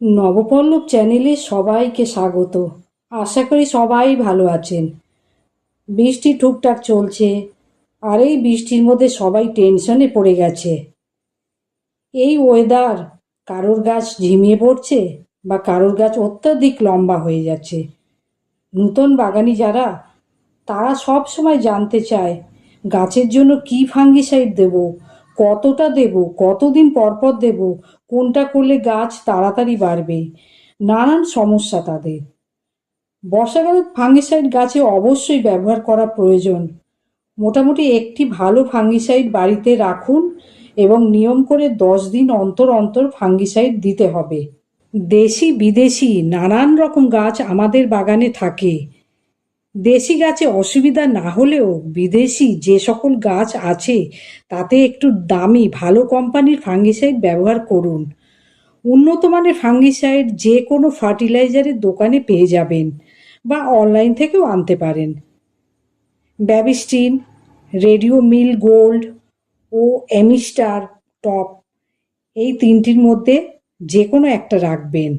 নবপল্লব চ্যানেলে সবাইকে স্বাগত। আশা করি সবাই ভালো আছেন। বৃষ্টি টুকটাক চলছে, আর এই বৃষ্টির মধ্যে সবাই টেনশনে পড়ে গেছে। এই ওয়েদার কারোর গাছ ঝিমিয়ে পড়ছে বা কারোর গাছ অত্যাধিক লম্বা হয়ে যাচ্ছে? নূতন বাগানি যারা, তারা সব সময় জানতে চায়, গাছের জন্য কি ফাঙ্গিসাইড দেব কতটা দেব, কতদিন পর পর দেব, কোনটা করলে গাছ তাড়াতাড়ি বাড়বে? নানান সমস্যা তাদের। বর্ষাকালে ফাঙ্গিসাইড গাছে অবশ্যই ব্যবহার করা প্রয়োজন। মোটামুটি একটি ভালো ফাঙ্গিসাইড বাড়িতে রাখুন এবং নিয়ম করে দশ দিন অন্তর অন্তর ফাঙ্গিসাইড দিতে হবে। দেশি বিদেশি নানান রকম গাছ আমাদের বাগানে থাকে। দেশি গাছে অসুবিধা না হলেও বিদেশি যে সকল গাছ আছে, তাতে একটু দামি, ভালো কোম্পানির ফাঙ্গিসাইড ব্যবহার করুন। উন্নত মানের ফাঙ্গিসাইড যে কোনো ফার্টিলাইজারের দোকানে পেয়ে যাবেন বা অনলাইন থেকেও আনতে পারেন। ব্যাবিস্টিন, রেডিও মিল গোল্ড ও এমিস্টার টপ এই তিনটির মধ্যে যে কোনো একটা রাখবেন।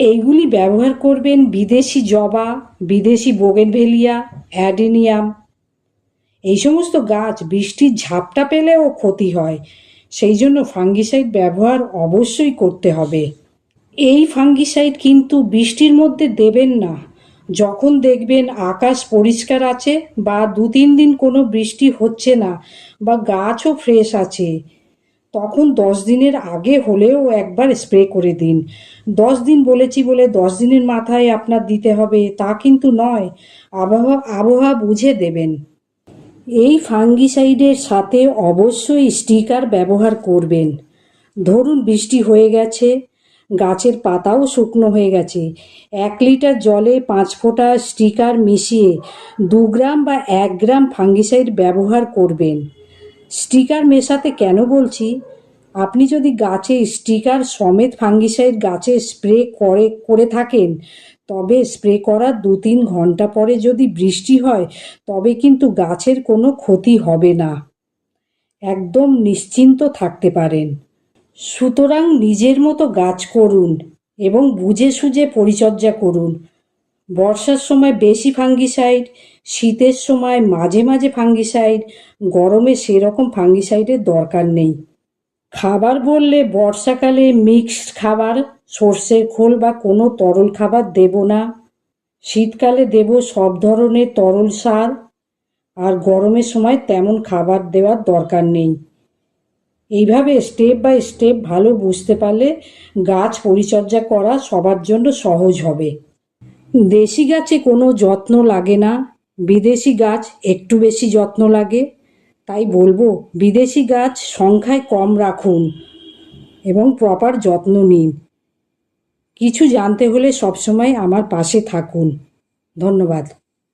এইগুলি ব্যবহার করবেন বিদেশি জবা, বিদেশি বোগেনভেলিয়া, অ্যাডেনিয়াম। এই সমস্ত গাছ বৃষ্টির ঝাপটা পেলেও ক্ষতি হয়, সেই জন্য ফাঙ্গিসাইড ব্যবহার অবশ্যই করতে হবে। এই ফাঙ্গিসাইড কিন্তু বৃষ্টির মধ্যে দেবেন না। যখন দেখবেন আকাশ পরিষ্কার আছে বা দু তিন দিন কোনো বৃষ্টি হচ্ছে না বা গাছও ফ্রেশ আছে তখন দশ দিনের আগে হলেও একবার স্প্রে করে দিন। দশ দিন বলেছি বলে দশ দিনের মাথায় আপনার দিতে হবে, তা কিন্তু নয়। আবহাওয়া আবহাওয়া বুঝে দেবেন। এই ফাঙ্গিসাইডের সাথে অবশ্যই স্টিকার ব্যবহার করবেন। ধরুন বৃষ্টি হয়ে গেছে, গাছের পাতাও শুকনো হয়ে গেছে। এক লিটার জলে পাঁচ ফোঁটা স্টিকার মিশিয়ে দু গ্রাম বা এক গ্রাম ফাঙ্গিসাইড ব্যবহার করবেন। স্টিকার মেশাতে কেন বলছি? আপনি যদি গাছে স্টিকার সমেত ফাঙ্গিসাইড গাছে স্প্রে করে করে থাকেন, তবে স্প্রে করার দু তিন ঘণ্টা পরে যদি বৃষ্টি হয়, তবে কিন্তু গাছের কোনো ক্ষতি হবে না। একদম নিশ্চিন্ত থাকতে পারেন। সুতরাং নিজের মতো গাছ করুন এবং বুঝে সুঝে পরিচর্যা করুন। বর্ষার সময় বেশি ফাঙ্গিসাইড, শীতের সময় মাঝে মাঝে ফাঙ্গিসাইড, গরমে সেরকম ফাঙ্গিসাইডের দরকার নেই। খাবার বললে বর্ষাকালে মিক্সড খাবার, সর্ষের খোল বা কোনো তরল খাবার দেব না। শীতকালে দেব সব ধরনের তরল সার, আর গরমের সময় তেমন খাবার দেওয়ার দরকার নেই। এইভাবে স্টেপ বাই স্টেপ ভালো বুঝতে পারলে গাছ পরিচর্যা করা সবার জন্য সহজ হবে। দেশি গাছে কোনো যত্ন লাগে না। বিদেশি গাছ একটু বেশি যত্ন লাগে। তাই বলব, বিদেশি গাছ সংখ্যায় কম রাখুন এবং প্রপার যত্ন নিন। কিছু জানতে হলে সবসময় আমার পাশে থাকুন। ধন্যবাদ।